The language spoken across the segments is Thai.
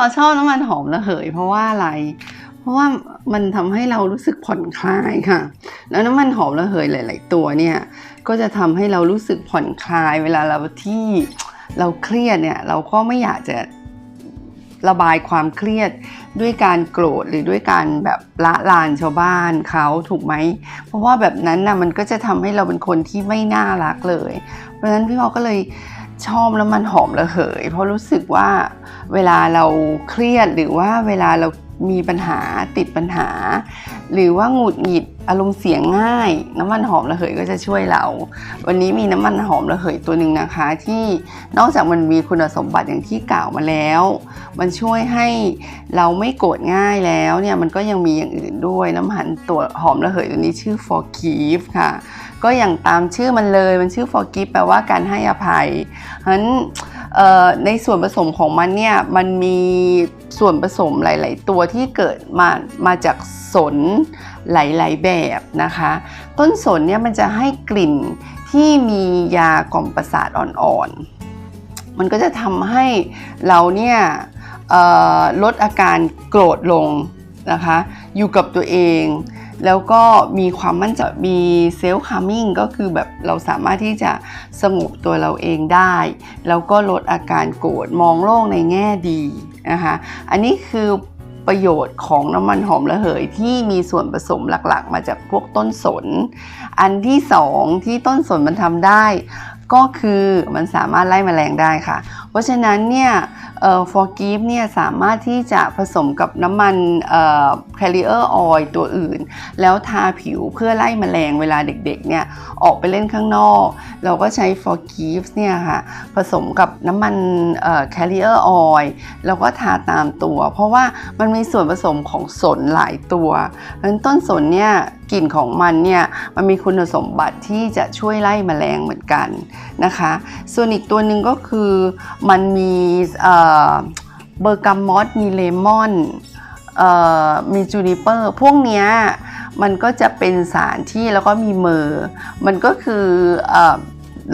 เราชอบน้ำมันหอมระเหยเพราะว่าอะไร เพราะว่ามันทำให้เรารู้สึกผ่อนคลายค่ะ แล้วน้ำมันหอมระเหยหลาย ๆ ตัวเนี่ยก็จะทำให้เรารู้สึกผ่อนคลาย เวลาเราที่เราเครียดเนี่ยเราก็ไม่อยากจะระบายความเครียดด้วยการโกรธหรือด้วยการแบบละลานชาวบ้านเขาถูกไหม เพราะว่าแบบนั้นนะมันก็จะทำให้เราเป็นคนที่ไม่น่ารักเลย เพราะฉะนั้นพี่พอก็เลย ชอบแล้วมันหอมระเหย เพราะรู้สึกว่าเวลาเราเครียดหรือว่าเวลาเรา มีปัญหาติดปัญหา หรือว่าหงุดหงิดอารมณ์เสียงง่าย น้ำมันหอมระเหยก็จะช่วยเรา วันนี้มีน้ำมันหอมระเหยตัวหนึ่งนะคะ ที่นอกจากมันมีคุณสมบัติอย่างที่กล่าวมาแล้ว มันช่วยให้เราไม่โกรธง่ายแล้วเนี่ยมันก็ยังมีอย่างอื่นด้วยน้ำมันตัวหอมระเหยตัวนี้ชื่อ forgive ค่ะ ก็อย่างตามชื่อมันเลยมันชื่อ forgive แปลว่าการให้อภัยฉะนั้น ในส่วนผสมของมันเนี่ยมันมีส่วนผสมหลาย ๆ ตัวที่เกิดมามาจากสนหลาย ๆ แบบนะคะ ต้นสนเนี่ยมันจะให้กลิ่นที่มียากล่อมประสาทอ่อน ๆ มันก็จะทำให้เราเนี่ยลดอาการโกรธลงนะคะ อยู่กับตัวเอง แล้วก็มีความมั่นใจมีเซลฟ์คามิ่งก็คือแบบเราสามารถที่จะสงบตัวเราเองได้ แล้วก็ลดอาการโกรธมองโลกในแง่ดีนะคะอันนี้คือประโยชน์ของน้ำมันหอมระเหยที่มีส่วนผสมหลักๆ มาจากพวกต้นสน อันที่สองที่ต้นสนมันทำได้ ก็คือมันสามารถไล่แมลงได้ค่ะ เพราะฉะนั้นเนี่ย เอ่อ forgive เนี่ยสามารถที่จะผสมกับน้ำมันเอ่อ carrier oil ตัวอื่น แล้วทาผิวเพื่อไล่แมลงเวลาเด็กๆเนี่ยออกไปเล่นข้างนอก เราก็ใช้ forgive เนี่ยค่ะผสมกับน้ำมันเอ่อ carrier oil แล้วก็ทาตามตัว เพราะว่ามันมีส่วนผสมของสนหลายตัวเพราะฉะนั้นต้นสนเนี่ยกลิ่นของมันเนี่ยมันมีคุณสมบัติที่จะช่วยไล่แมลงเหมือนกันนะคะ ส่วนอีกตัวหนึ่งก็คือมันมีเอ่อเบอร์กัมมอสมีเลมอนมีจูนิเปอร์พวกเนี้ยมันก็จะเป็นสารที่แล้วก็มีเมอร์มันก็คือเออ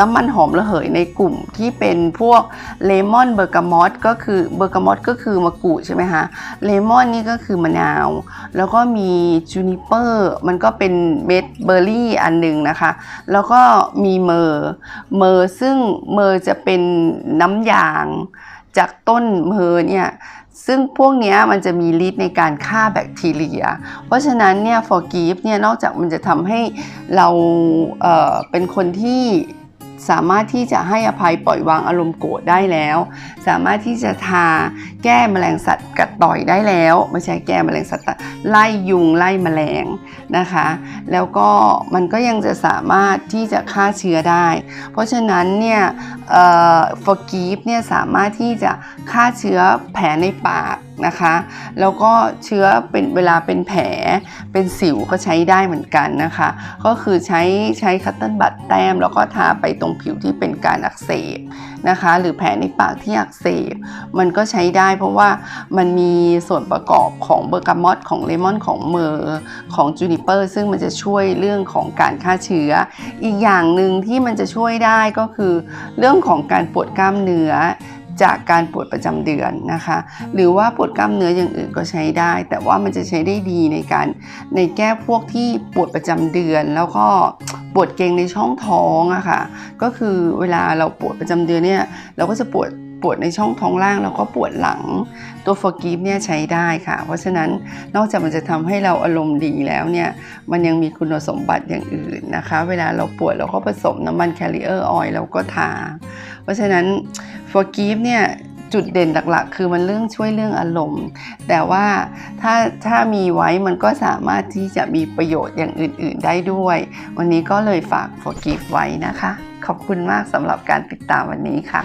น้ำมันหอมระเหยในกลุ่มที่เป็นพวกเลมอนเบอร์กามอสก็คือเบอร์กามอสก็คือมะกรูดใช่ไหมคะเลมอนนี่ก็คือมะนาว แล้วก็มีจูนิเปอร์มันก็เป็นเม็ดเบอร์รี่อันหนึ่งนะคะ แล้วก็มีเมอร์เมอร์ซึ่งเมอร์จะเป็นน้ำยาง จากต้นมือเนี่ยซึ่งพวกนี้มันจะมีฤทธิ์ในการฆ่าแบคทีเรีย เพราะฉะนั้นเนี่ย forgive เนี่ยนอกจากมันจะทำให้เราเเป็นคนที่ สามารถที่จะให้อภัยปล่อยวางอารมณ์โกรธได้แล้ว สามารถที่จะทาแก้แมลงสัตว์กัดต่อยได้แล้ว ไม่ใช่แก้แมลงสัตว์ไล่ยุงไล่แมลงนะคะ แล้วก็มันก็ยังจะสามารถที่จะฆ่าเชื้อได้ เพราะฉะนั้นเนี่ยเอ่อ forgive เนี่ยสามารถที่จะฆ่าเชื้อแผลในปากนะคะแล้วก็เชื้อเป็นเวลาเป็นแผลเป็นสิวก็ใช้ได้เหมือนกันนะคะ ก็คือใช้ใช้คัตเติ้ลบัตแต้มแล้วก็ทาไปตรงผิวที่เป็นการอักเสบนะคะ หรือแผลในปากที่อักเสบมันก็ใช้ได้เพราะว่ามันมีส่วนประกอบของเบอร์กามอตของเลมอนของเมอร์ของจูนิเปอร์ซึ่งมันจะช่วยเรื่องของการฆ่าเชื้อ อีกอย่างหนึ่งที่มันจะช่วยได้ก็คือ เรื่องของการปวดกล้ามเนื้อ จากการปวดประจำเดือนนะคะ หรือว่าปวดกล้ามเนื้ออย่างอื่นก็ใช้ได้ แต่ว่ามันจะใช้ได้ดีในการในแก้พวกที่ปวดประจำเดือน แล้วก็ปวดเกรงในช่องท้องอะค่ะก็คือเวลาเราปวดประจำเดือนเนี่ยเราก็จะปวดปวดในช่องท้องล่างแล้วก็ปวดหลังตัว forgive เนี่ยใช้ได้ค่ะ เพราะฉะนั้นนอกจากมันจะทำให้เราอารมณ์ดีแล้วเนี่ยมันยังมีคุณสมบัติอย่างอื่นนะคะ เวลาเราปวดเราก็ผสมน้ำมัน carrier oil แล้วก็ทา เพราะฉะนั้น forgive เนี่ยจุดเด่นหลักๆ คือมันเรื่องช่วยเรื่องอารมณ์ แต่ว่าถ้าถ้ามีไว้มันก็สามารถที่จะมีประโยชน์อย่างอื่น ๆ ได้ด้วย วันนี้ก็เลยฝาก forgive ไว้นะคะ ขอบคุณมากสำหรับการติดตามวันนี้ค่ะ